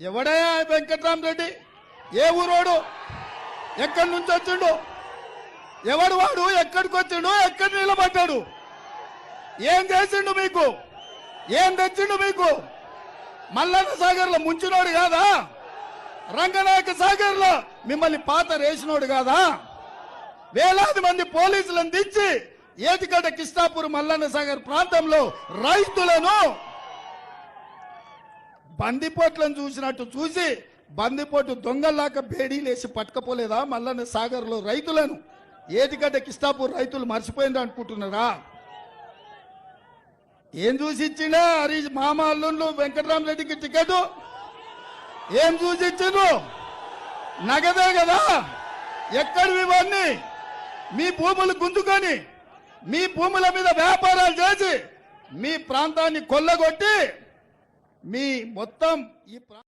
ఎవడే వెంకట్రామరెడ్డి ఏ ఊరోడు? ఎక్కడి నుంచి వచ్చిండు? ఎవడు వాడు? ఎక్కడికి వచ్చిండు? ఎక్కడ నిలబడ్డాడు? ఏం చేసిండు మీకు? ఏం తెచ్చిండు మీకు? మల్లన్న సాగర్లో ముంచినోడు కాదా? రంగనాయక సాగర్లో మిమ్మల్ని పాత రేసినోడు కాదా? వేలాది మంది పోలీసులను దించి ఏటిగడ్డ కిష్టాపూర్ మల్లన్న సాగర్ ప్రాంతంలో రైతులను బందిపోట్లను చూసినట్టు చూసి బందిపోటు దొంగల్లాక బేడీలేసి పట్టుకపోలేదా మల్లన్న సాగర్లో రైతులను? ఏటిగడ్డ కిస్తాపూర్ రైతులు మర్చిపోయింది అనుకుంటున్నారా? ఏం చూసి ఇచ్చిండే హరీష్ మామ అల్లుళ్ళు వెంకటరామరెడ్డికి టికెట్? ఏం చూసి ఇచ్చిండ్రు నగదే కదా? ఎక్కడివి ఇవన్నీ? మీ భూములు గుంజుకొని మీ భూముల మీద వ్యాపారాలు చేసి మీ ప్రాంతాన్ని కొల్లగొట్టి మీ మొత్తం ఈ ప్రా-